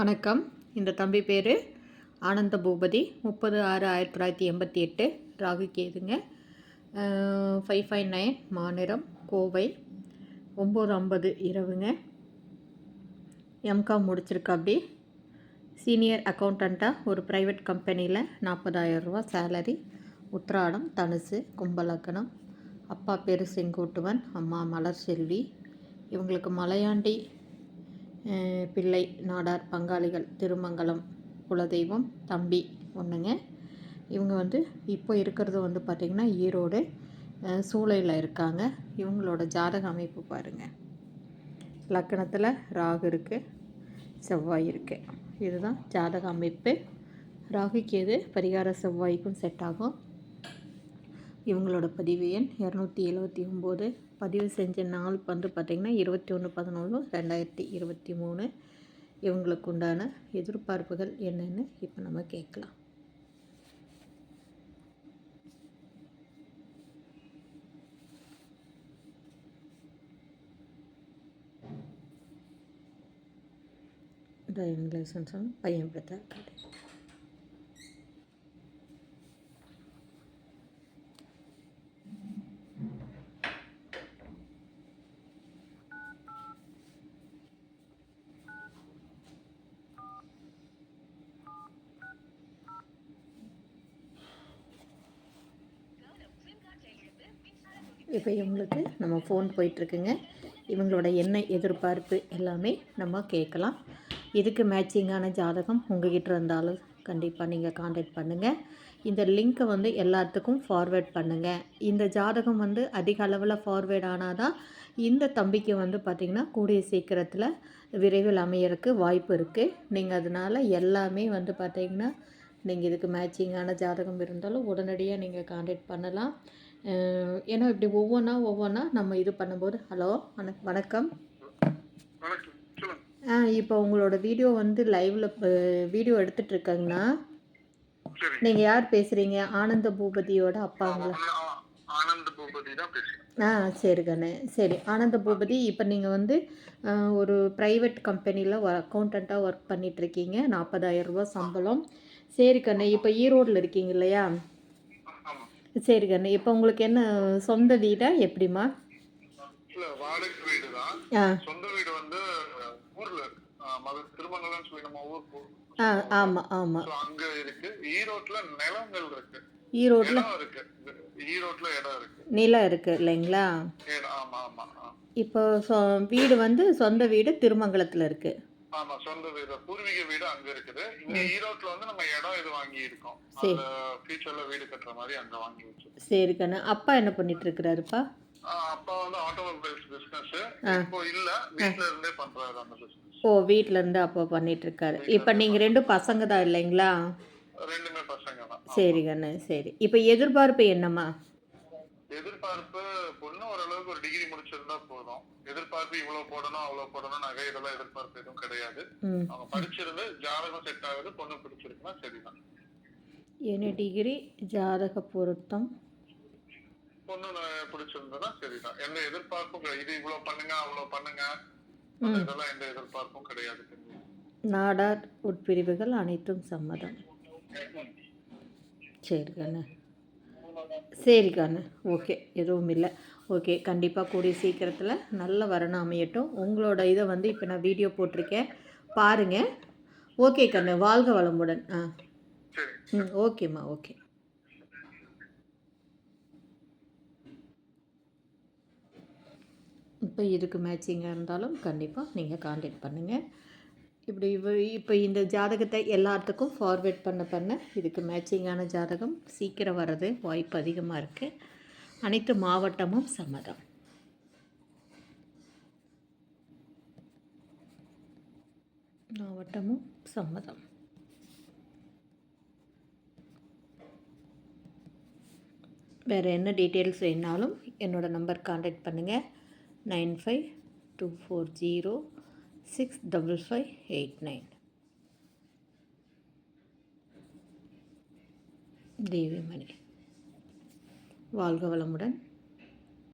வணக்கம். இந்த தம்பி பேர் ஆனந்த பூபதி. முப்பது ஆறு ஆயிரத்தி தொள்ளாயிரத்தி எண்பத்தி எட்டு. ராகு கேதுங்க. ஃபைவ் ஃபைவ் நைன் மாநிலம் கோவை. ஒம்பது ஐம்பது இரவுங்க. எம்காம் முடிச்சிருக்கா அப்படி சீனியர் அக்கௌண்டண்ட்டாக ஒரு ப்ரைவேட் கம்பெனியில் நாற்பதாயிரம் ரூபா சேலரி உத்ராடம் தனுசு கும்பலக்கணம். அப்பா பேர் செங்கோட்டுவன் அம்மா மலர் செல்வி. இவங்களுக்கு மலையாண்டி பிள்ளை நாடார் பங்காளிகள் திருமங்கலம் குலதெய்வம் தம்பி ஒன்றுங்க இவங்க வந்து இப்போ இருக்கிறது வந்து பார்த்திங்கன்னா ஈரோடு சூளையில் இருக்காங்க. இவங்களோட ஜாதக அமைப்பு பாருங்கள் லக்கணத்தில் ராகு இருக்குது செவ்வாய் இருக்குது இதுதான் ஜாதக அமைப்பு. ராகுக்கு எது? பரிகார செவ்வாய்க்கும் செட் ஆகும். இவங்களோட பதிவு எண் இரநூத்தி எழுவத்தி ஒம்பது. பதிவு செஞ்ச நாள் வந்து பார்த்திங்கன்னா இருபத்தி ஒன்று பதினொன்று ரெண்டாயிரத்தி இருபத்தி மூணு. இவங்களுக்கு உண்டான எதிர்பார்ப்புகள் என்னென்னு இப்போ நம்ம கேட்கலாம். டிரைவிங் லைசன்ஸ் பையன் பிரதா இப்போ இவங்களுக்கு நம்ம ஃபோன் போயிட்டுருக்குங்க. இவங்களோட என்ன எதிர்பார்ப்பு எல்லாமே நம்ம கேட்கலாம். இதுக்கு மேட்சிங்கான ஜாதகம் உங்ககிட்ட இருந்தாலும் கண்டிப்பாக நீங்கள் காண்டாக்ட் பண்ணுங்கள் இந்த லிங்க்கை வந்து எல்லாத்துக்கும் ஃபார்வேர்ட் பண்ணுங்கள் இந்த ஜாதகம் வந்து அதிக அளவில் ஃபார்வேர்ட் ஆனால் தான் இந்த தம்பிக்கு வந்து பார்த்திங்கன்னா கூடிய சீக்கிரத்தில் விரைவில் அமையறக்கு வாய்ப்பு இருக்குது நீங்கள் அதனால் எல்லாமே வந்து பார்த்திங்கன்னா நீங்கள் இதுக்கு மேட்சிங்கான ஜாதகம் இருந்தாலும் உடனடியாக நீங்கள் காண்டாக்ட் பண்ணலாம். ஏன்னா இப்படி ஒவ்வொன்றா ஒவ்வொன்றா நம்ம இது பண்ணும்போது ஹலோ வணக் வணக்கம். ஆ இப்போ உங்களோட வீடியோ வந்து லைவில் வீடியோ எடுத்துட்டு இருக்கேங்கண்ணா சரி. நீங்கள் யார் பேசுகிறீங்க ஆனந்த பூபதியோட அப்பாங்களா ஆ- சரி கண்ணு. சரி ஆனந்த பூபதி இப்போ நீங்கள் வந்து ஒரு ப்ரைவேட் கம்பெனியில் அக்கௌண்டண்ட்டாக ஒர்க் பண்ணிகிட்ருக்கீங்க நாற்பதாயிரம் ரூபாய் சம்பளம். சரி கண்ணு இப்போ ஈரோட்டில் இருக்கீங்க இல்லையா? சரி கண்ணு இப்போ உங்களுக்கு என்ன சொந்த வீடா எப்படிம்மா? இல்ல வாடகை வீடு தான் ஆ. சொந்த வீடு வந்து ஊர்ல இருக்கு. திருமங்கலம் சொல்லி நம்ம ஊர் போ- ஆ ஆமாம் ஆமாம் So, அங்க இருக்கு. ஈரோட்ல நிலங்கள் இருக்கு. ஈரோட்டில் இடம் இருக்கு. ஈரோட்ல இடம் இருக்கு. நிலம் இருக்குது இல்லைங்களா? ஆமா ஆமா. இப்போ வீடு வந்து சொந்த வீடு திருமங்கலத்தில் இருக்குது ஆமா சொந்த வீடு பூர்வீக வீடு அங்க இருக்குது. இங்க ஈரோட்ல வந்து நம்ம இடம் இது வாங்கி இருக்கோம். அந்த ஃபியூச்சர்ல வீடு கட்டுற மாதிரி அங்க வாங்கி வச்சிருக்கோம். சரி கண்ணு. அப்பா என்ன பண்ணிட்டு இருக்கிறாருப்பா அப்பா வந்து ஆட்டோமொபைல்ஸ் பிசினஸ் இப்போ இல்ல வீட்ல இருந்தே பண்றாரு அந்த பிசினஸ் ஓ வீட்டில் இருந்து அப்போ பண்ணிட்டு இருக்காரு இப்போ நீங்கள் ரெண்டும் பசங்க தான் இல்லைங்களா? ரெண்டுமே பசங்க தான். சரி கண்ணு. சரி. இப்போ எதிர்பார்ப்பு என்னம்மா? எதிர்பார்ப்பு பொண்ணு ஓரளவுக்கு ஒரு டிகிரி முடிச்சிருந்தா போதும். எதிர்பார்ப்பு இவ்வளவு போடணும் அவ்வளவு போடணும் நகை இதெல்லாம் எதிர்பார்ப்பு எதுவும் கிடையாது. அவங்க படிச்சிருந்து ஜாதகம் செட் ஆகுது பொண்ணு பிடிச்சிருக்குன்னா சரிதான். என்ன டிகிரி ஜாதக பொருத்தம். பொண்ணு பிடிச்சிருந்ததுன்னா சரிதான். எந்த எதிர்பார்ப்பும் இது இவ்வளவு பண்ணுங்க அவ்வளவு பண்ணுங்க. இதெல்லாம் எந்த எதிர்பார்ப்பும் கிடையாது. நாடார் உட்பிரிவுகள் அனைத்தும் சம்மதம். சரி கண்ணு சரி கண்ணு ஓகே எதுவும் இல்லை. ஓகே கண்டிப்பாக கூடிய சீக்கிரத்தில் நல்ல வரணும் அமையட்டும். உங்களோட இதை வந்து இப்போ நான் வீடியோ போட்டிருக்கேன். பாருங்கள் ஓகே கண்ணு வாழ்க வளமுடன். ஆ. ம் ஓகேம்மா ஓகே. இப்போ இதுக்கு மேட்சிங்காக இருந்தாலும் கண்டிப்பாக நீங்கள் காண்டாக்ட் பண்ணுங்கள் இப்படி இவ இப்போ இந்த ஜாதகத்தை எல்லாத்துக்கும் ஃபார்வேர்ட் பண்ண பண்ண இதுக்கு மேட்சிங்கான ஜாதகம் சீக்கிரம் வர்றது வாய்ப்பு அதிகமாக இருக்குது அனைத்து மாவட்டமும் சம்மதம். மாவட்டமும் சம்மதம். வேறு என்ன டீட்டெயில்ஸ் வேணாலும் என்னோடய நம்பர் காண்டாக்ட் பண்ணுங்கள் nine five two four zero six double five eight nine. Devimani. வாழ்க வளமுடன்.